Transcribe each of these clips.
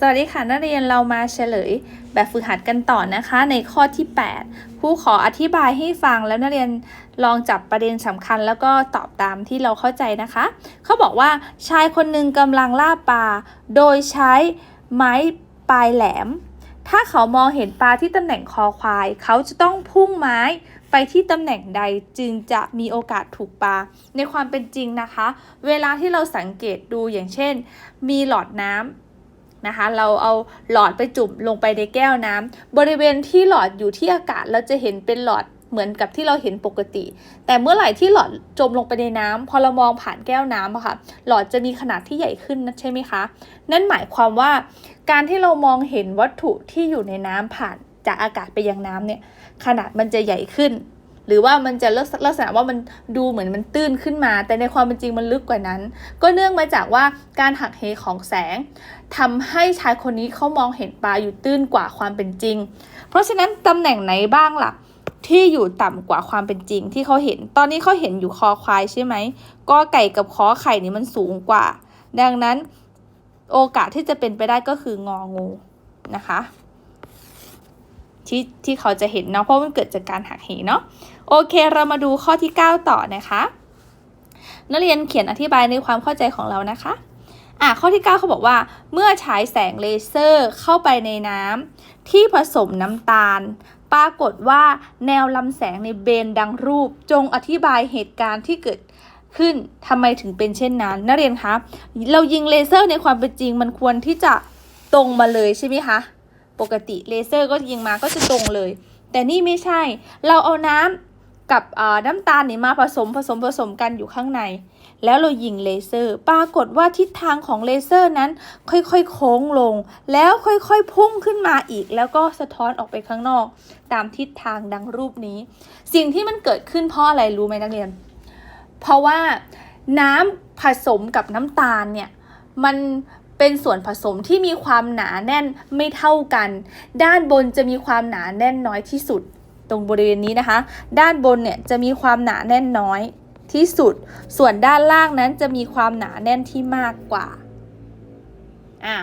สวัสดีค่ะนักเรียนเรามาเฉลย แบบฝึกหัดกันต่อนะคะ ในข้อที่ 8 ผู้ขออธิบายให้ฟังแล้วนักเรียนลองจับประเด็นสำคัญ แล้วก็ตอบตามที่เราเข้าใจนะคะ เขาบอกว่าชายคนหนึ่งกำลังล่าปลาโดยใช้ไม้ปลายแหลม ถ้าเขามองเห็นปลาที่ตำแหน่งคอควาย เขาจะต้องพุ่งไม้ไปที่ตำแหน่งใดจึงจะมีโอกาสถูกปลา ในความเป็นจริงนะคะ เวลาที่เราสังเกตดูอย่างเช่น มีหลอดน้ำ นะคะ เราเอาหลอดไปจุ่มลงไปในแก้วน้ำบริเวณที่หลอดอยู่ที่อากาศเราจะเห็นเป็นหลอดเหมือนกับที่เราเห็นปกติ แต่เมื่อไหร่ที่หลอดจมลงไปในน้ำพอเรามองผ่านแก้วน้ำอะค่ะ หลอดจะมีขนาดที่ใหญ่ขึ้นนะใช่ไหมคะ นั่นหมายความว่า การที่เรามองเห็นวัตถุที่อยู่ในน้ำผ่านจากอากาศไปยังน้ำเนี่ย ขนาดมันจะใหญ่ขึ้น หรือว่ามันจะลักษณะว่ามันดูเหมือนมันตื้นขึ้นมา แต่ในความเป็นจริงมันลึกกว่านั้น ก็เนื่องมาจากว่าการหักเหของแสงทำให้ชายคนนี้เขามองเห็นปลาอยู่ตื้นกว่าความเป็นจริง เพราะฉะนั้นตำแหน่งไหนบ้างล่ะที่อยู่ต่ำกว่าความเป็นจริงที่เขาเห็น ตอนนี้เขาเห็นอยู่คอควายใช่ไหมก็ไก่กับขอไข่นี่มันสูงกว่า ดังนั้นโอกาสที่จะเป็นไปได้ก็คืององูนะคะ ที่ที่เขาจะเห็นเนาะเพราะมันเกิดจากการหักเหเนาะโอเค เรามาดูข้อที่ 9 ต่อนะคะ นักเรียนเขียนอธิบายในความเข้าใจของเรานะคะอะข้อที่ 9 เขาบอกว่า เมื่อฉายแสงเลเซอร์เข้าไปในน้ำที่ผสมน้ำตาล ปรากฏว่าแนวลำแสงในเบนดังรูป จงอธิบายเหตุการณ์ที่เกิดขึ้นทำไมถึงเป็นเช่นนั้น นักเรียนคะเรายิงเลเซอร์ในความเป็นจริงมันควรที่จะตรงมาเลยใช่ไหมคะ ปกติเลเซอร์ก็ยิงมาก็จะตรงเลย แต่นี่ไม่ใช่ เราเอาน้ำกับน้ำตาลนี่มาผสมผสมผสมกันอยู่ข้างใน แล้วเรายิงเลเซอร์ ปรากฏว่าทิศทางของเลเซอร์นั้นค่อยๆโค้งลง แล้วค่อยๆพุ่งขึ้นมาอีก แล้วก็สะท้อนออกไปข้างนอก ตามทิศทางดังรูปนี้ สิ่งที่มันเกิดขึ้นเพราะอะไรรู้ไหมนักเรียน เพราะว่าน้ำผสมกับน้ำตาลเนี่ยมัน เป็นส่วนผสมที่มีความหนาแน่นไม่เท่ากัน ด้านบนจะมีความหนาแน่นน้อยที่สุด ตรงบริเวณนี้นะคะ ด้านบนเนี่ยจะมีความหนาแน่นน้อยที่สุด ส่วนด้านล่างนั้นจะมีความหนาแน่นที่มากกว่าอ่า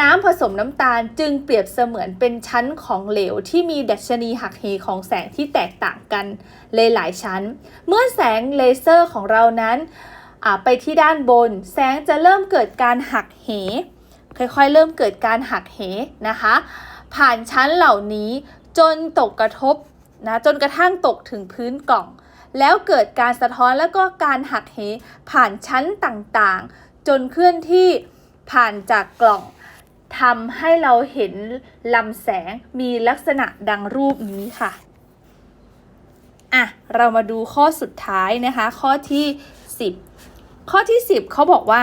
น้ำผสมน้ำตาลจึงเปรียบเสมือนเป็นชั้นของเหลวที่มีดัชนีหักเหของแสงที่แตกต่างกันหลายๆชั้น เมื่อแสงเลเซอร์ของเรานั้น ไปที่ด้านบน แสงจะเริ่มเกิดการหักเห ค่อยๆ เริ่มเกิดการหักเหนะคะ ผ่านชั้นเหล่านี้จนตกกระทบนะจนกระทั่งตกถึงพื้นกล่อง แล้วเกิดการสะท้อนแล้วก็การหักเหผ่านชั้นต่างๆ จนเคลื่อนที่ผ่านจากกล่องทำให้เราเห็นลำแสงมีลักษณะดังรูปนี้ค่ะอะ เรามาดูข้อสุดท้ายนะคะ ข้อที่ 10 ข้อที่ 10เขาบอกว่า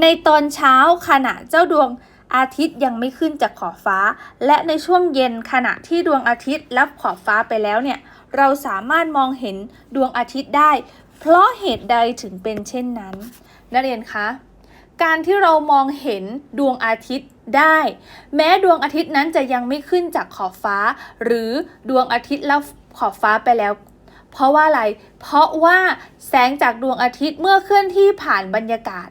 ในตอนเช้าขณะเจ้าดวงอาทิตย์ยังไม่ขึ้นจากขอบฟ้า และในช่วงเย็นขณะที่ดวงอาทิตย์รับขอบฟ้าไปแล้วเนี่ย เราสามารถมองเห็นดวงอาทิตย์ได้ เพราะเหตุใดถึงเป็นเช่นนั้น นักเรียนคะการที่เรามองเห็นดวงอาทิตย์ได้ แม้ดวงอาทิตย์นั้นจะยังไม่ขึ้นจากขอบฟ้า หรือดวงอาทิตย์รับขอบฟ้าไปแล้ว เพราะว่าอะไร เพราะว่าแสงจากดวงอาทิตย์เมื่อเคลื่อนที่ผ่านบรรยากาศ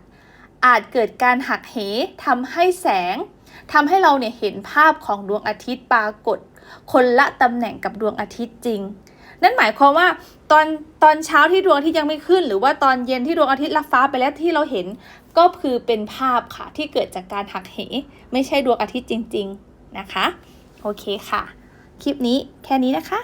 อาจเกิดการหักเหทำให้แสงทำให้เราเนี่ยเห็นภาพของดวงอาทิตย์ปรากฏ คนละตำแหน่งกับดวงอาทิตย์จริง นั่นหมายความว่าตอนตอนเช้าที่ดวงอาทิตย์ยังไม่ขึ้น หรือว่าตอนเย็นที่ดวงอาทิตย์รับฟ้าไปแล้วที่เราเห็น ก็คือเป็นภาพค่ะที่เกิดจากการหักเห ไม่ใช่ดวงอาทิตย์จริง ๆนะคะ โอเคค่ะ คลิปนี้แค่นี้นะคะ